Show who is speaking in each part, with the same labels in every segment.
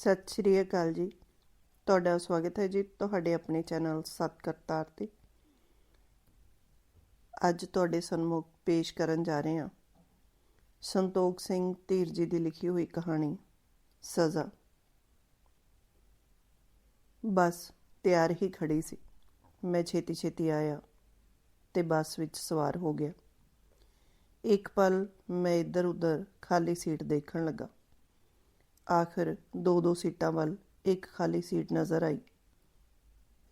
Speaker 1: ਸਤਿ ਸ਼੍ਰੀ ਅਕਾਲ ਜੀ। ਤੁਹਾਡਾ ਸਵਾਗਤ ਹੈ ਜੀ ਤੁਹਾਡੇ ਆਪਣੇ ਚੈਨਲ ਸਤ ਕਰਤਾਰ ਤੇ ਅੱਜ ਤੁਹਾਡੇ ਸਨਮੁਖ ਪੇਸ਼ ਕਰਨ ਜਾ ਰਹੇ ਹਾਂ। ਸੰਤੋਖ ਸਿੰਘ ਧੀਰ ਜੀ ਦੀ ਲਿਖੀ ਹੋਈ ਕਹਾਣੀ, ਸਜ਼ਾ। ਬਸ ਤਿਆਰ ਹੀ ਖੜੀ ਸੀ। ਮੈਂ ਛੇਤੀ ਛੇਤੀ ਆਇਆ ਤੇ ਬੱਸ ਵਿੱਚ ਸਵਾਰ ਹੋ ਗਿਆ। ਇੱਕ ਪਲ ਮੈਂ ਇੱਧਰ ਉੱਧਰ ਖਾਲੀ ਸੀਟ ਦੇਖਣ ਲੱਗਾ। ਆਖਰ ਦੋ ਦੋ ਸੀਟਾਂ ਵੱਲ ਇੱਕ ਖਾਲੀ ਸੀਟ ਨਜ਼ਰ ਆਈ,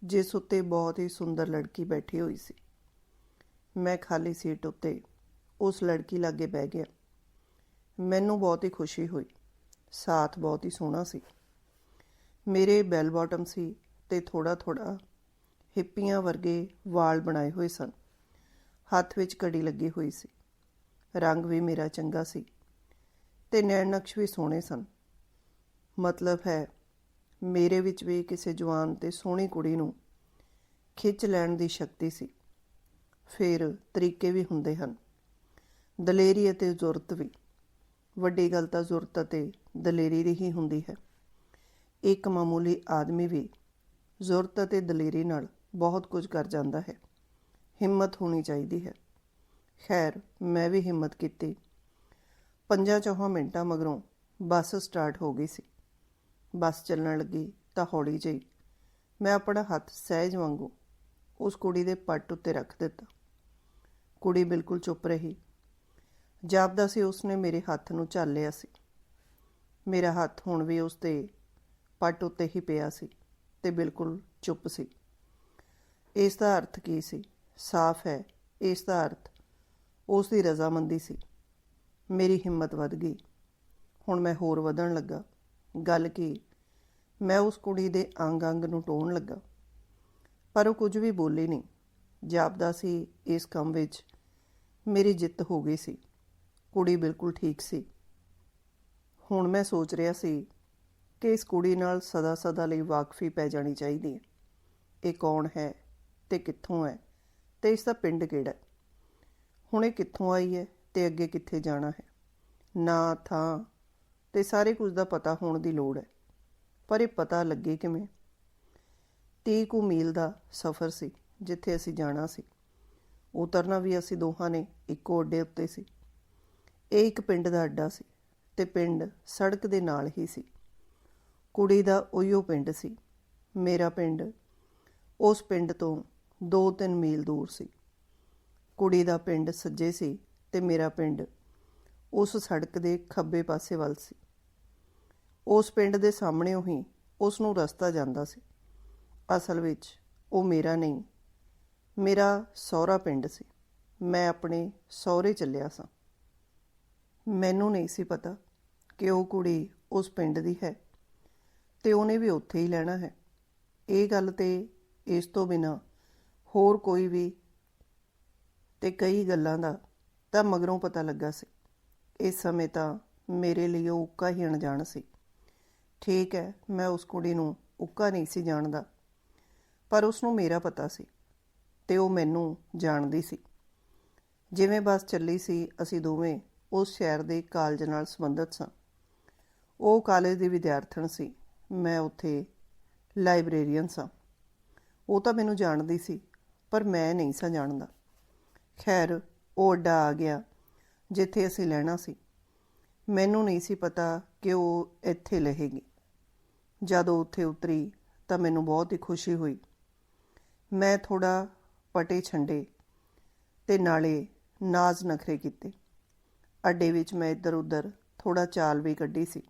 Speaker 1: ਜਿਸ ਉੱਤੇ ਬਹੁਤ ਹੀ ਸੁੰਦਰ ਲੜਕੀ ਬੈਠੀ ਹੋਈ ਸੀ। ਮੈਂ ਖਾਲੀ ਸੀਟ ਉੱਤੇ ਉਸ ਲੜਕੀ ਲਾਗੇ ਬਹਿ ਗਿਆ। ਮੈਨੂੰ ਬਹੁਤ ਹੀ ਖੁਸ਼ੀ ਹੋਈ। ਸਾਥ ਬਹੁਤ ਹੀ ਸੋਹਣਾ ਸੀ। ਮੇਰੇ ਬੈਲ ਬਾਟਮ ਸੀ ਤੇ ਥੋੜਾ ਥੋੜਾ ਹਿੱਪੀਆਂ ਵਰਗੇ ਵਾਲ ਬਣਾਏ ਹੋਏ ਸਨ। ਹੱਥ ਵਿੱਚ ਕੜੀ ਲੱਗੀ ਹੋਈ ਸੀ। ਰੰਗ ਵੀ ਮੇਰਾ ਚੰਗਾ ਸੀ ਤੇ ਨੈਣ ਨਕਸ਼ ਵੀ ਸੋਹਣੇ ਸਨ। ਮਤਲਬ ਹੈ। ਮੇਰੇ ਵਿੱਚ ਵੀ ਕਿਸੇ ਜਵਾਨ ਤੇ ਸੋਹਣੀ ਕੁੜੀ ਨੂੰ ਖਿੱਚ ਲੈਣ ਦੀ ਸ਼ਕਤੀ ਸੀ। ਫਿਰ ਤਰੀਕੇ ਵੀ ਹੁੰਦੇ ਹਨ। ਦਲੇਰੀ ਅਤੇ ਜ਼ੁਰਤ ਵੀ। ਵੱਡੀ ਗੱਲ ਤਾਂ ਜ਼ੁਰਤ ਅਤੇ ਦਲੇਰੀ ਦੀ ਹੀ ਹੁੰਦੀ ਹੈ। ਇੱਕ ਮਾਮੂਲੀ ਆਦਮੀ ਵੀ ਜ਼ੁਰਤ ਅਤੇ ਦਲੇਰੀ ਨਾਲ ਬਹੁਤ ਕੁਝ ਕਰ ਜਾਂਦਾ ਹੈ। ਹਿੰਮਤ ਹੋਣੀ ਚਾਹੀਦੀ ਹੈ। ਖੈਰ, ਮੈਂ ਵੀ ਹਿੰਮਤ ਕੀਤੀ। ਪੰਜਾਂ ਚੌਹਾਂ ਮਿੰਟਾਂ ਮਗਰੋਂ ਬੱਸ ਸਟਾਰਟ ਹੋ ਗਈ ਸੀ। ਬੱਸ ਚੱਲਣ ਲੱਗੀ ਤਾਂ ਹੌਲੀ ਜਿਹੀ। ਮੈਂ ਆਪਣਾ ਹੱਥ ਸਹਿਜ ਵਾਂਗੂ ਉਸ ਕੁੜੀ ਦੇ ਪੱਟ ਉੱਤੇ ਰੱਖ ਦਿੱਤਾ। ਕੁੜੀ ਬਿਲਕੁਲ ਚੁੱਪ ਰਹੀ। ਜਾਪਦਾ ਸੀ ਉਸਨੇ ਮੇਰੇ ਹੱਥ ਨੂੰ ਝਾਲਿਆ ਸੀ। ਮੇਰਾ ਹੱਥ ਹੁਣ ਵੀ ਉਸ ਦੇ ਪੱਟ ਉੱਤੇ ਹੀ ਪਿਆ ਸੀ ਤੇ ਬਿਲਕੁਲ ਚੁੱਪ ਸੀ। ਇਸ ਦਾ ਅਰਥ ਕੀ ਸੀ? ਸਾਫ਼ ਹੈ। ਇਸ ਦਾ ਅਰਥ ਉਸ ਦੀ ਰਜ਼ਾਮੰਦੀ ਸੀ। ਮੇਰੀ ਹਿੰਮਤ ਵੱਧ ਗਈ। ਹੁਣ ਮੈਂ ਹੋਰ ਵਧਣ ਲੱਗਾ। ਗੱਲ ਕੀ, ਮੈਂ ਉਸ ਕੁੜੀ ਦੇ ਅੰਗ ਅੰਗ ਨੂੰ ਟੋਣ ਲੱਗਾ। ਪਰ ਉਹ ਕੁਝ ਵੀ ਬੋਲੀ ਨਹੀਂ। ਜਾਪਦਾ ਸੀ, ਇਸ ਕੰਮ ਵਿੱਚ ਮੇਰੀ ਜਿੱਤ ਹੋ ਗਈ ਸੀ। ਕੁੜੀ ਬਿਲਕੁਲ ਠੀਕ ਸੀ। ਹੁਣ ਮੈਂ ਸੋਚ ਰਿਹਾ ਸੀ ਕਿ ਇਸ ਕੁੜੀ ਨਾਲ ਸਦਾ ਸਦਾ ਲਈ ਵਾਕਫੀ ਪੈ ਜਾਣੀ ਚਾਹੀਦੀ ਹੈ। ਇਹ ਕੌਣ ਹੈ ਤੇ ਕਿੱਥੋਂ ਹੈ ਤੇ ਇਸ ਦਾ ਪਿੰਡ ਕਿਹੜਾ ਹੈ? ਹੁਣ ਇਹ ਕਿੱਥੋਂ ਆਈ ਹੈ ਤੇ ਅੱਗੇ ਕਿੱਥੇ ਜਾਣਾ ਹੈ? ਨਾ, ਥਾਂ ਤੇ ਸਾਰੇ ਕੁਝ ਦਾ ਪਤਾ ਹੋਣ ਦੀ ਲੋੜ ਹੈ। ਪਰ ਇਹ ਪਤਾ ਲੱਗੇ ਕਿਵੇਂ? 30 ਕੁ ਮੀਲ ਦਾ ਸਫ਼ਰ ਸੀ, ਜਿੱਥੇ ਅਸੀਂ ਜਾਣਾ ਸੀ। ਉਤਰਨਾ ਵੀ ਅਸੀਂ ਦੋਹਾਂ ਨੇ ਇੱਕੋ ਅੱਡੇ ਉੱਤੇ ਸੀ। ਇਹ ਇੱਕ ਪਿੰਡ ਦਾ ਅੱਡਾ ਸੀ ਤੇ ਪਿੰਡ ਸੜਕ ਦੇ ਨਾਲ ਹੀ ਸੀ। ਕੁੜੀ ਦਾ ਉਹੀਓ ਪਿੰਡ ਸੀ। ਮੇਰਾ ਪਿੰਡ ਉਸ ਪਿੰਡ ਤੋਂ 2-3 ਮੀਲ ਦੂਰ ਸੀ। ਕੁੜੀ ਦਾ ਪਿੰਡ ਸੱਜੇ ਸੀ ਤੇ ਮੇਰਾ ਪਿੰਡ ਉਸ ਸੜਕ ਦੇ ਖੱਬੇ ਪਾਸੇ ਵੱਲ ਸੀ। ਉਸ ਪਿੰਡ ਦੇ ਸਾਹਮਣੇੋਂ ਹੀ ਉਸ ਨੂੰ ਰਸਤਾ ਜਾਂਦਾ ਸੀ। ਅਸਲ ਵਿੱਚ ਉਹ ਮੇਰਾ ਨਹੀਂ, ਮੇਰਾ ਸਹੁਰਾ ਪਿੰਡ ਸੀ। ਮੈਂ ਆਪਣੇ ਸਹੁਰੇ ਚੱਲਿਆ ਸਾਂ। ਮੈਨੂੰ ਨਹੀਂ ਸੀ ਪਤਾ ਕਿ ਉਹ ਕੁੜੀ ਉਸ ਪਿੰਡ ਦੀ ਹੈ ਤੇ ਉਹਨੇ ਵੀ ਉੱਥੇ ਹੀ ਲੈਣਾ ਹੈ। ਇਹ ਗੱਲ ਤੇ ਇਸ ਤੋਂ ਬਿਨਾ ਹੋਰ ਕੋਈ ਵੀ ਤੇ ਕਈ ਗੱਲਾਂ ਦਾ ਤਾਂ ਮਗਰੋਂ ਪਤਾ ਲੱਗਾ ਸੀ। ਇਸ ਸਮੇਂ ਤਾਂ ਮੇਰੇ ਲਈ ਉਹ ਉੱਕਾ ਹੀ ਅਣਜਾਣ ਸੀ। ਠੀਕ ਹੈ, ਮੈਂ ਉਸ ਕੁੜੀ ਨੂੰ ਉੱਕਾ ਨਹੀਂ ਸੀ ਜਾਣਦਾ, ਪਰ ਉਸ ਨੂੰ ਮੇਰਾ ਪਤਾ ਸੀ ਤੇ ਉਹ ਮੈਨੂੰ ਜਾਣਦੀ ਸੀ। ਜਿਵੇਂ ਬਸ ਚੱਲੀ ਸੀ, ਅਸੀਂ ਦੋਵੇਂ ਉਸ ਸ਼ਹਿਰ ਦੇ ਕਾਲਜ ਨਾਲ ਸੰਬੰਧਿਤ ਸਾਂ। ਉਹ ਕਾਲਜ ਦੀ ਵਿਦਿਆਰਥਣ ਸੀ, ਮੈਂ ਉੱਥੇ ਲਾਇਬ੍ਰੇਰੀਅਨ ਸਾਂ। ਉਹ ਤਾਂ ਮੈਨੂੰ ਜਾਣਦੀ ਸੀ, ਪਰ ਮੈਂ ਨਹੀਂ ਸਾਂ ਜਾਣਦਾ। ਖੈਰ, ਉਹ ਅੱਡਾ ਆ ਗਿਆ ਜਿੱਥੇ ਅਸੀਂ ਲੈਣਾ ਸੀ। ਮੈਨੂੰ ਨਹੀਂ ਸੀ ਪਤਾ ਕਿ ਉਹ ਇੱਥੇ ਲਹੇਗੀ। ਜਦੋਂ ਉੱਥੇ ਉਤਰੀ ਤਾਂ ਮੈਨੂੰ ਬਹੁਤ ਹੀ ਖੁਸ਼ੀ ਹੋਈ। ਮੈਂ ਥੋੜਾ ਪਟੇ ਛੰਡੇ ਤੇ ਨਾਲੇ ਨਾਜ਼ ਨਖਰੇ ਕੀਤੇ। ਅੱਡੇ ਵਿੱਚ ਮੈਂ ਇੱਧਰ ਉੱਧਰ ਥੋੜਾ ਚਾਲ ਵੀ ਕੱਢੀ ਸੀ।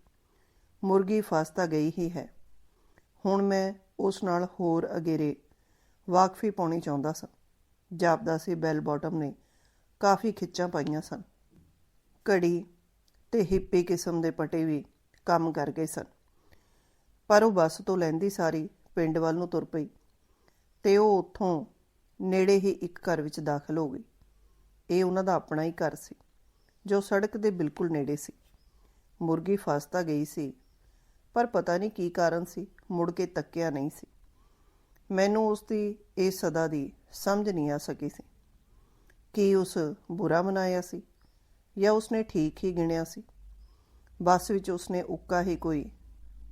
Speaker 1: ਮੁਰਗੀ ਫਸ ਤਾਂ ਗਈ ਹੀ ਹੈ। ਹੁਣ ਮੈਂ ਉਸ ਨਾਲ ਹੋਰ ਅਗੇਰੇ ਵਾਕਫੀ ਪਾਉਣੀ ਚਾਹੁੰਦਾ ਸਾਂ। ਜਾਪਦਾ ਸੀ ਬੈਲ ਬਾਟਮ ਨੇ ਕਾਫੀ ਖਿੱਚਾਂ ਪਾਈਆਂ ਸਨ। ਘੜੀ ਤੇ ਹਿੱਪੀ ਕਿਸਮ ਦੇ ਪਟੇ ਵੀ ਕੰਮ ਕਰ ਗਏ ਸਨ। ਪਰ ਉਹ ਬੱਸ ਤੋਂ ਲੈਂਦੀ ਸਾਰੀ ਪਿੰਡ ਵੱਲ ਨੂੰ ਤੁਰ ਪਈ ਤੇ ਉਹ ਉੱਥੋਂ ਨੇੜੇ ਹੀ ਇੱਕ ਘਰ ਵਿੱਚ ਦਾਖਲ ਹੋ ਗਈ। ਇਹ ਉਹਨਾਂ ਦਾ ਆਪਣਾ ਹੀ ਘਰ ਸੀ, ਜੋ ਸੜਕ ਦੇ ਬਿਲਕੁਲ ਨੇੜੇ ਸੀ। ਮੁਰਗੀ ਫਸਤਾ ਗਈ ਸੀ, ਪਰ ਪਤਾ ਨਹੀਂ ਕੀ ਕਾਰਨ ਸੀ, ਮੁੜ ਕੇ ਤੱਕਿਆ ਨਹੀਂ ਸੀ। ਮੈਨੂੰ ਉਸ ਦੀ ਇਹ ਸਦਾ ਦੀ ਸਮਝ ਨਹੀਂ ਆ ਸਕੀ ਸੀ। ਕੀ ਉਸ ਬੁਰਾ ਮਨਾਇਆ ਸੀ? ਜਾਂ ਉਸਨੇ ਠੀਕ ਹੀ ਗਿਣਿਆ ਸੀ। ਬੱਸ ਵਿੱਚ ਉਸਨੇ ਉੱਕਾ ਹੀ ਕੋਈ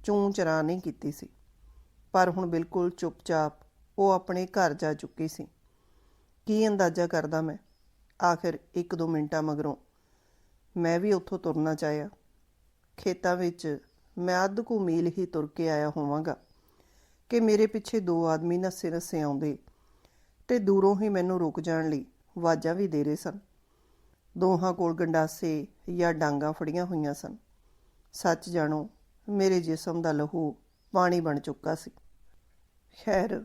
Speaker 1: ਚੂੰ ਚਰਾ ਨਹੀਂ ਕੀਤੀ ਸੀ। ਪਰ ਹੁਣ ਬਿਲਕੁਲ ਚੁੱਪਚਾਪ ਉਹ ਆਪਣੇ ਘਰ ਜਾ ਚੁੱਕੀ ਸੀ। ਕੀ ਅੰਦਾਜ਼ਾ ਕਰਦਾ ਮੈਂ? ਆਖਿਰ ਇੱਕ ਦੋ ਮਿੰਟਾਂ ਮਗਰੋਂ ਮੈਂ ਵੀ ਉੱਥੋਂ ਤੁਰਨਾ ਚਾਹਿਆ। ਖੇਤਾਂ ਵਿੱਚ ਮੈਂ ਅੱਧ ਕੁ ਮੀਲ ਹੀ ਤੁਰ ਕੇ ਆਇਆ ਹੋਵਾਂਗਾ ਕਿ ਮੇਰੇ ਪਿੱਛੇ ਦੋ ਆਦਮੀ ਨੱਸੇ ਨੱਸੇ ਆਉਂਦੇ ਤੇ ਦੂਰੋਂ ਹੀ ਮੈਨੂੰ ਰੁਕ ਜਾਣ ਲਈ ਵਾਜਾਂ ਵੀ ਦੇ ਰਹੇ ਸਨ। ਦੋਹਾਂ ਕੋਲ ਗੰਡਾਸੇ ਜਾਂ ਡਾਂਗਾ ਫੜੀਆਂ ਹੋਈਆਂ ਸਨ। ਸੱਚ ਜਾਣੋ, ਮੇਰੇ ਜਿਸਮ ਦਾ ਲਹੂ ਪਾਣੀ ਬਣ ਚੁੱਕਾ ਸੀ। ਖੈਰ,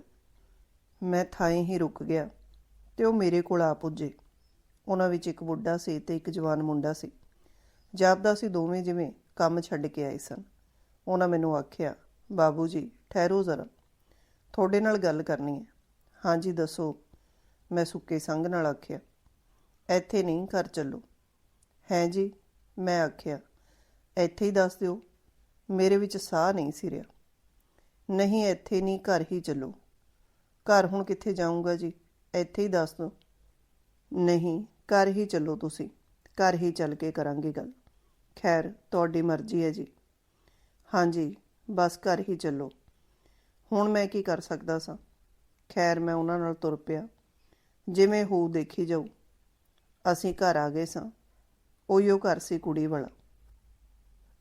Speaker 1: ਮੈਂ ਥਾਂ ਹੀ ਰੁਕ ਗਿਆ ਤੇ ਉਹ ਮੇਰੇ ਕੋਲ ਆ ਪੁੱਜੇ। ਉਹਨਾਂ ਵਿੱਚ ਇੱਕ ਬੁੱਢਾ ਸੀ ਤੇ ਇੱਕ ਜਵਾਨ ਮੁੰਡਾ ਸੀ। ਜਾਪਦਾ ਸੀ ਦੋਵੇਂ ਜਿਵੇਂ ਕੰਮ ਛੱਡ ਕੇ ਆਏ ਸਨ। ਉਹਨਾਂ ਮੈਨੂੰ ਆਖਿਆ, ਬਾਬੂ ਜੀ, ਠਹਿਰੋ ਜ਼ਰਾ। ਤੁਹਾਡੇ ਨਾਲ ਗੱਲ ਕਰਨੀ ਹੈ। ਹਾਂਜੀ, ਦੱਸੋ। ਮੈਂ ਸੁੱਕੇ ਸੰਗ ਨਾਲ ਆਖਿਆ ਇੱਥੇ ਨਹੀਂ, ਘਰ ਚੱਲੋ। ਹੈ ਜੀ, ਮੈਂ ਆਖਿਆ, ਇੱਥੇ ਹੀ ਦੱਸ ਦਿਓ, ਮੇਰੇ ਵਿੱਚ ਸਾਹ ਨਹੀਂ ਸੀ ਰਿਹਾ। ਨਹੀਂ, ਇੱਥੇ ਨਹੀਂ, ਘਰ ਹੀ ਚੱਲੋ। ਘਰ ਹੁਣ ਕਿੱਥੇ ਜਾਊਂਗਾ ਜੀ? ਇੱਥੇ ਹੀ ਦੱਸ ਦਿਓ। ਨਹੀਂ, ਘਰ ਹੀ ਚੱਲੋ ਤੁਸੀਂ, ਘਰ ਹੀ ਚੱਲ ਕੇ ਕਰਾਂਗੇ ਗੱਲ। ਖੈਰ, ਤੁਹਾਡੀ ਮਰਜ਼ੀ ਹੈ ਜੀ। ਹਾਂਜੀ ਬਸ ਘਰ ਹੀ ਚੱਲੋ। ਹੁਣ ਮੈਂ ਕੀ ਕਰ ਸਕਦਾ ਸਾਂ? ਖੈਰ, ਮੈਂ ਉਹਨਾਂ ਨਾਲ ਤੁਰ ਪਿਆ। ਜਿਵੇਂ ਹੋ ਦੇਖੀ ਜਾਊ। ਅਸੀਂ ਘਰ ਆ ਗਏ ਸਾਂ। ਉਹੀਓ ਘਰ ਸੀ ਕੁੜੀ ਵਾਲਾ।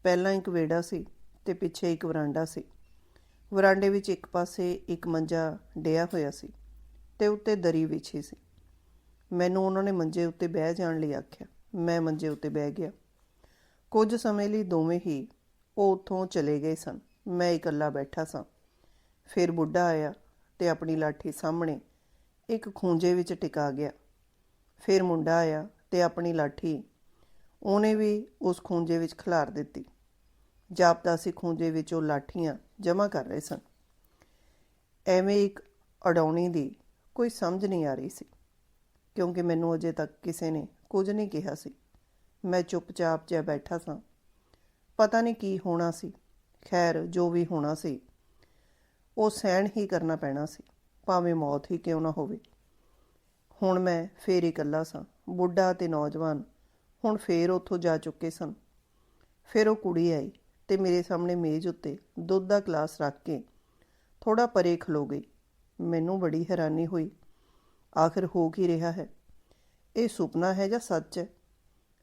Speaker 1: ਪਹਿਲਾਂ ਇੱਕ ਵੇੜਾ ਸੀ ਤੇ ਪਿੱਛੇ ਇੱਕ ਵਰਾਂਡਾ ਸੀ। ਵਰਾਂਡੇ ਵਿੱਚ ਇੱਕ ਪਾਸੇ ਇੱਕ ਮੰਜਾ ਡਿਆ ਹੋਇਆ ਸੀ ਤੇ ਉੱਤੇ ਦਰੀ ਵਿਛੀ ਸੀ। ਮੈਨੂੰ ਉਹਨਾਂ ਨੇ ਮੰਜੇ ਉੱਤੇ ਬਹਿ ਜਾਣ ਲਈ ਆਖਿਆ। ਮੈਂ ਮੰਜੇ ਉੱਤੇ ਬਹਿ ਗਿਆ। ਕੁਝ ਸਮੇਂ ਲਈ ਦੋਵੇਂ ਹੀ ਉਹ ਉੱਥੋਂ ਚਲੇ ਗਏ ਸਨ। ਮੈਂ ਇਕੱਲਾ ਬੈਠਾ ਸਾਂ। ਫਿਰ ਬੁੱਢਾ ਆਇਆ ਤੇ ਆਪਣੀ ਲਾਠੀ ਸਾਹਮਣੇ ਇੱਕ ਖੂੰਜੇ ਵਿੱਚ ਟਿਕਾ ਗਿਆ। ਫਿਰ ਮੁੰਡਾ ਆਇਆ ਤੇ ਆਪਣੀ ਲਾਠੀ ਉਹਨੇ ਵੀ ਉਸ ਖੂੰਜੇ ਵਿੱਚ ਖਿਲਾਰ ਦਿੱਤੀ। ਜਾਪਦਾ ਸੀ ਖੂੰਜੇ ਵਿੱਚ ਉਹ ਲਾਠੀਆਂ ਜਮ੍ਹਾਂ ਕਰ ਰਹੇ ਸਨ। ਐਵੇਂ ਇੱਕ ਅਡਾਉਣੀ ਦੀ ਕੋਈ ਸਮਝ ਨਹੀਂ ਆ ਰਹੀ ਸੀ, ਕਿਉਂਕਿ ਮੈਨੂੰ ਅਜੇ ਤੱਕ ਕਿਸੇ ਨੇ ਕੁਝ ਨਹੀਂ ਕਿਹਾ ਸੀ। ਮੈਂ ਚੁੱਪਚਾਪ ਜਿਹਾ ਬੈਠਾ ਸਾਂ। ਪਤਾ ਨਹੀਂ ਕੀ ਹੋਣਾ ਸੀ। ਖੈਰ, ਜੋ ਵੀ ਹੋਣਾ ਸੀ, ਉਹ ਸਹਿਣ ਹੀ ਕਰਨਾ ਪੈਣਾ ਸੀ, ਭਾਵੇਂ ਮੌਤ ਹੀ ਕਿਉਂ ਨਾ ਹੋਵੇ। ਹੁਣ ਮੈਂ ਫੇਰ ਇਕੱਲਾ ਸਾਂ, ਬੁੱਢਾ ਤੇ ਨੌਜਵਾਨ। ਹੁਣ ਫੇਰ ਉੱਥੋਂ ਜਾ ਚੁੱਕੇ ਸਨ। ਫਿਰ ਉਹ ਕੁੜੀ ਆਈ ਤੇ ਮੇਰੇ ਸਾਹਮਣੇ ਮੇਜ਼ ਉੱਤੇ ਦੁੱਧ ਦਾ ਗਲਾਸ ਰੱਖ ਕੇ ਥੋੜਾ ਪਰੇ ਖਲੋ ਗਈ। ਮੈਨੂੰ ਬੜੀ ਹੈਰਾਨੀ ਹੋਈ। ਆਖਿਰ ਹੋ ਕੀ ਰਿਹਾ ਹੈ? ਇਹ ਸੁਪਨਾ ਹੈ ਜਾਂ ਸੱਚ ਹੈ?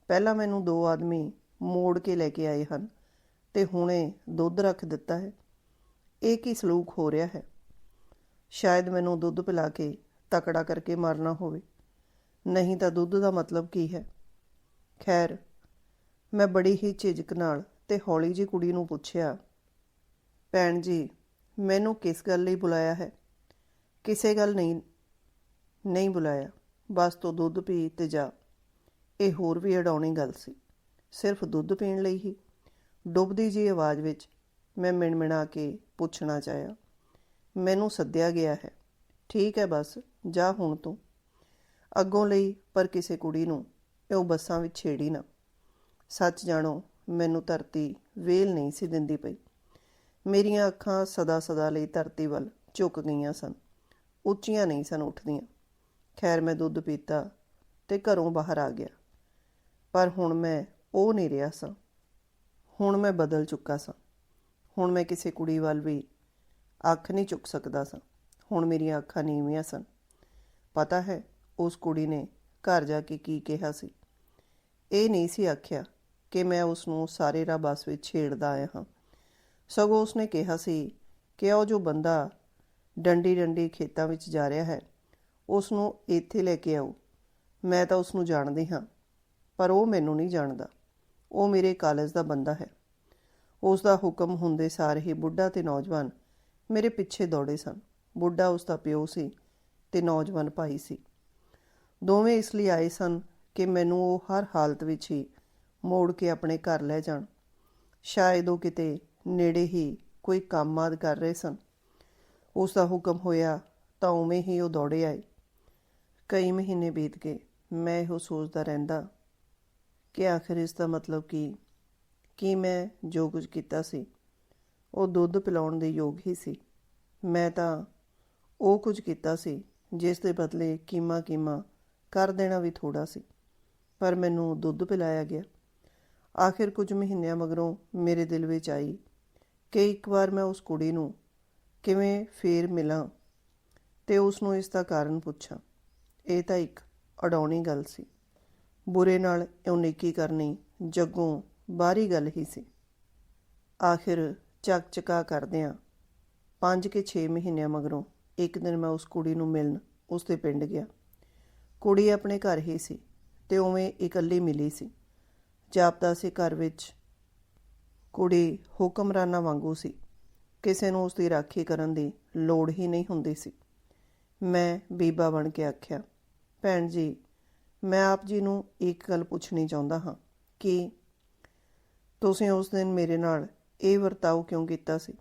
Speaker 1: ਪਹਿਲਾਂ ਮੈਨੂੰ ਦੋ ਆਦਮੀ ਮੋੜ ਕੇ ਲੈ ਕੇ ਆਏ ਹਨ ਤੇ ਹੁਣੇ ਦੁੱਧ ਰੱਖ ਦਿੱਤਾ ਹੈ। ਇਹ ਕੀ ਸਲੂਕ ਹੋ ਰਿਹਾ ਹੈ? ਸ਼ਾਇਦ ਮੈਨੂੰ ਦੁੱਧ ਪਿਲਾ ਕੇ ਤਕੜਾ ਕਰਕੇ ਮਾਰਨਾ ਹੋਵੇ। ਨਹੀਂ ਤਾਂ ਦੁੱਧ ਦਾ ਮਤਲਬ ਕੀ ਹੈ? ਖੈਰ, ਮੈਂ ਬੜੀ ਹੀ ਝਿਜਕ ਨਾਲ ਤੇ ਹੌਲੀ ਜੀ ਕੁੜੀ ਨੂੰ ਪੁੱਛਿਆ, ਭੈਣ ਜੀ, ਮੈਨੂੰ ਕਿਸ ਗੱਲ ਲਈ ਬੁਲਾਇਆ ਹੈ? ਕਿਸੇ ਗੱਲ ਨਹੀਂ ਨਹੀਂ ਬੁਲਾਇਆ। ਬਸ ਤੂੰ ਦੁੱਧ ਪੀ ਤੇ ਜਾ। ਇਹ ਹੋਰ ਵੀ ਅਡਾਉਣੀ ਗੱਲ ਸੀ। ਸਿਰਫ ਦੁੱਧ ਪੀਣ ਲਈ ਹੀ। ਡੁੱਬਦੀ ਜੀ ਆਵਾਜ਼ ਵਿੱਚ ਮੈਂ ਮਿਣਮਿਣਾ ਕੇ ਪੁੱਛਣਾ ਚਾਹਿਆ, ਮੈਨੂੰ ਸੱਦਿਆ ਗਿਆ ਹੈ। ਠੀਕ ਹੈ ਬਸ, ਜਾ ਹੁਣ ਤੂੰ। ਅੱਗੋਂ ਲਈ ਪਰ ਕਿਸੇ ਕੁੜੀ ਨੂੰ ਉਹ ਬੱਸਾਂ ਵਿੱਚ ਛੇੜੀ ਨਾ। ਸੱਚ ਜਾਣੋ, ਮੈਨੂੰ ਧਰਤੀ ਵੇਲ ਨਹੀਂ ਸੀ ਦਿੰਦੀ ਪਈ। ਮੇਰੀਆਂ ਅੱਖਾਂ ਸਦਾ ਸਦਾ ਲਈ ਧਰਤੀ ਵੱਲ ਝੁਕ ਗਈਆਂ ਸਨ। ਉੱਚੀਆਂ ਨਹੀਂ ਸਨ ਉੱਠਦੀਆਂ। ਖੈਰ, ਮੈਂ ਦੁੱਧ ਪੀਤਾ ਤੇ ਘਰੋਂ ਬਾਹਰ ਆ ਗਿਆ। ਪਰ ਹੁਣ ਮੈਂ ਉਹ ਨਹੀਂ ਰਿਹਾ ਸਾਂ। ਹੁਣ ਮੈਂ ਬਦਲ ਚੁੱਕਾ ਸਾਂ। ਹੁਣ ਮੈਂ ਕਿਸੇ ਕੁੜੀ ਵੱਲ ਵੀ ਅੱਖ ਨਹੀਂ ਚੁੱਕ ਸਕਦਾ ਸਾਂ। ਹੁਣ ਮੇਰੀਆਂ ਅੱਖਾਂ ਨੀਵੀਆਂ ਸਨ। ਪਤਾ ਹੈ, ਉਸ ਕੁੜੀ ਨੇ ਘਰ ਜਾ ਕੇ ਕੀ ਕਿਹਾ ਸੀ। ਇਹ ਨਹੀਂ ਸੀ ਆਖਿਆ ਕਿ ਮੈਂ ਉਸ ਨੂੰ ਸਾਰੇ ਰਾਹ ਬੱਸ ਵਿੱਚ ਛੇੜਦਾ ਆਇਆ ਹਾਂ। ਸਗੋਂ ਉਸਨੇ ਕਿਹਾ ਸੀ ਕਿ ਉਹ ਜੋ ਬੰਦਾ ਡੰਡੀ ਡੰਡੀ ਖੇਤਾਂ ਵਿੱਚ ਜਾ ਰਿਹਾ ਹੈ ਉਸ ਨੂੰ ਇੱਥੇ ਲੈ ਕੇ ਆਓ। ਮੈਂ ਤਾਂ ਉਸ ਨੂੰ ਜਾਣਦੀ ਹਾਂ, ਪਰ ਉਹ ਮੈਨੂੰ ਨਹੀਂ ਜਾਣਦਾ। ਉਹ ਮੇਰੇ ਕਾਲਜ ਦਾ ਬੰਦਾ ਹੈ। ਉਸ ਦਾ ਹੁਕਮ ਹੁੰਦੇ ਸਾਰੇ ਹੀ ਬੁੱਢਾ ਤੇ ਨੌਜਵਾਨ ਮੇਰੇ ਪਿੱਛੇ ਦੌੜੇ ਸਨ। ਬੁੱਢਾ ਉਸ ਦਾ ਪਿਓ ਸੀ ਤੇ ਨੌਜਵਾਨ ਭਾਈ ਸੀ। ਦੋਵੇਂ ਇਸ ਲਈ ਆਏ ਸਨ ਕਿ ਮੈਨੂੰ ਉਹ ਹਰ ਹਾਲਤ ਵਿੱਚ ਹੀ ਮੋੜ ਕੇ ਆਪਣੇ ਘਰ ਲੈ ਜਾਣ। ਸ਼ਾਇਦ ਉਹ ਕਿਤੇ ਨੇੜੇ ਹੀ ਕੋਈ ਕੰਮ ਆਦ ਕਰ ਰਹੇ ਸਨ। ਉਸ ਦਾ ਹੁਕਮ ਹੋਇਆ ਤਾਂ ਉਵੇਂ ਹੀ ਉਹ ਦੌੜੇ ਆਏ। ਕਈ ਮਹੀਨੇ ਬੀਤ ਗਏ, ਮੈਂ ਇਹੋ ਸੋਚਦਾ ਰਹਿੰਦਾ ਕਿ ਆਖਿਰ ਇਸ ਦਾ ਮਤਲਬ ਕੀ? ਕੀ ਮੈਂ ਜੋ ਕੁਝ ਕੀਤਾ ਸੀ, ਉਹ ਦੁੱਧ ਪਿਲਾਉਣ ਦੇ ਯੋਗ ਹੀ ਸੀ। ਮੈਂ ਤਾਂ ਉਹ ਕੁਝ ਕੀਤਾ ਸੀ, ਜਿਸ ਦੇ ਬਦਲੇ ਕੀਮਾ ਕੀਮਾ ਕਰ ਦੇਣਾ ਵੀ ਥੋੜਾ ਸੀ, ਪਰ ਮੈਨੂੰ ਦੁੱਧ ਪਿਲਾਇਆ ਗਿਆ। ਆਖਿਰ ਕੁਝ ਮਹੀਨਿਆਂ ਮਗਰੋਂ ਮੇਰੇ ਦਿਲ ਵਿੱਚ ਆਈ ਕਿ ਇੱਕ ਵਾਰ ਮੈਂ ਉਸ ਕੁੜੀ ਨੂੰ ਕਿਵੇਂ ਫੇਰ ਮਿਲਾਂ ਤੇ ਉਸ ਨੂੰ ਇਸ ਦਾ ਕਾਰਨ ਪੁੱਛਾਂ। ਇਹ ਤਾਂ ਇੱਕ ਅਡਾਉਣੀ ਗੱਲ ਸੀ। ਬੁਰੇ ਨਾਲ ਇਉਂ ਨੇਕੀ ਕਰਨੀ ਜੱਗੋਂ ਬਾਹਰੀ ਗੱਲ ਹੀ ਸੀ। ਆਖਿਰ ਚੱਕ ਚਕਾ ਕਰਦਿਆਂ ਪੰਜ ਕੇ 6 ਮਹੀਨਿਆਂ ਮਗਰੋਂ ਇੱਕ ਦਿਨ ਮੈਂ ਉਸ ਕੁੜੀ ਨੂੰ ਮਿਲਣ ਉਸ ਦੇ ਪਿੰਡ ਗਿਆ। ਕੁੜੀ ਆਪਣੇ ਘਰ ਹੀ ਸੀ ਤੇ ਉਵੇਂ ਇਕੱਲੀ ਮਿਲੀ ਸੀ। ਜਾਪਦਾ ਸੀ ਘਰ ਵਿੱਚ ਕੁੜੀ ਹੁਕਮਰਾਨਾ ਵਾਂਗੂ ਸੀ। ਕਿਸੇ ਨੂੰ ਉਸ ਦੀ ਰਾਖੀ ਕਰਨ ਦੀ ਲੋੜ ਹੀ ਨਹੀਂ ਹੁੰਦੀ ਸੀ। ਮੈਂ ਬੀਬਾ ਬਣ ਕੇ ਆਖਿਆ, ਭੈਣ ਜੀ, ਮੈਂ ਆਪ ਜੀ ਨੂੰ ਇੱਕ ਗੱਲ ਪੁੱਛਣੀ ਚਾਹੁੰਦਾ ਹਾਂ ਕਿ ਤੁਸੀਂ ਉਸ ਦਿਨ ਮੇਰੇ ਨਾਲ ਇਹ ਵਰਤਾਓ ਕਿਉਂ ਕੀਤਾ ਸੀ?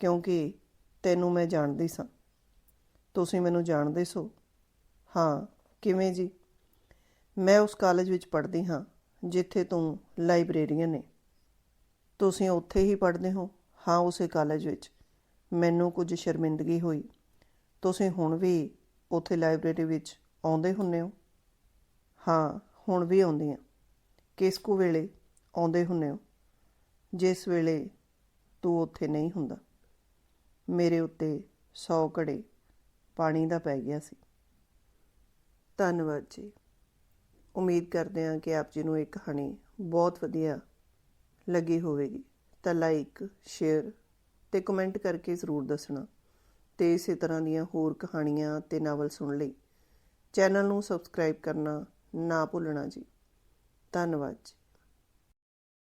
Speaker 1: ਕਿਉਂਕਿ ਤੈਨੂੰ ਮੈਂ ਜਾਣਦੀ ਸਾਂ। ਤੁਸੀਂ ਮੈਨੂੰ ਜਾਣਦੇ ਸੋ? ਹਾਂ, ਕਿਵੇਂ ਜੀ? ਮੈਂ ਉਸ ਕਾਲਜ ਵਿੱਚ ਪੜ੍ਹਦੀ ਹਾਂ, ਜਿੱਥੇ ਤੂੰ ਲਾਇਬ੍ਰੇਰੀਅਨ ਨੇ ਤੁਸੀਂ ਉੱਥੇ ਹੀ ਪੜ੍ਹਦੇ ਹੋ? ਹਾਂ, ਉਸੇ ਕਾਲਜ ਵਿੱਚ। ਮੈਨੂੰ ਕੁਝ ਸ਼ਰਮਿੰਦਗੀ ਹੋਈ। ਤੁਸੀਂ ਹੁਣ ਵੀ ਉੱਥੇ ਲਾਇਬ੍ਰੇਰੀ ਵਿੱਚ ਆਉਂਦੇ ਹੁੰਨੇ ਹੋ? ਹਾਂ, ਹੁਣ ਵੀ ਆਉਂਦੀ ਹਾਂ। ਕਿਸ ਕੁ ਵੇਲੇ ਆਉਂਦੇ ਹੁੰਨੇ ਹੋ? ਜਿਸ ਵੇਲੇ ਤੂੰ ਉੱਥੇ ਨਹੀਂ ਹੁੰਦਾ। ਮੇਰੇ ਉੱਤੇ 100 ਘੜੇ ਪਾਣੀ ਦਾ ਪੈ ਗਿਆ ਸੀ। ਧੰਨਵਾਦ ਜੀ। ਉਮੀਦ ਕਰਦੇ ਹਾਂ ਕਿ ਆਪ ਜੀ ਨੂੰ ਇਹ ਕਹਾਣੀ ਬਹੁਤ ਵਧੀਆ ਲੱਗੀ ਹੋਵੇਗੀ। ਤਾਂ ਲਾਈਕ ਸ਼ੇਅਰ ਤੇ ਕਮੈਂਟ ਕਰਕੇ ਜ਼ਰੂਰ ਦੱਸਣਾ। ਤੇ ਇਸੇ ਤਰ੍ਹਾਂ ਦੀਆਂ ਹੋਰ ਕਹਾਣੀਆਂ ਤੇ ਨਾਵਲ ਸੁਣ ਲਈ ਚੈਨਲ ਨੂੰ ਸਬਸਕ੍ਰਾਈਬ ਕਰਨਾ ਨਾ ਭੁੱਲਣਾ ਜੀ। ਧੰਨਵਾਦ ਜੀ।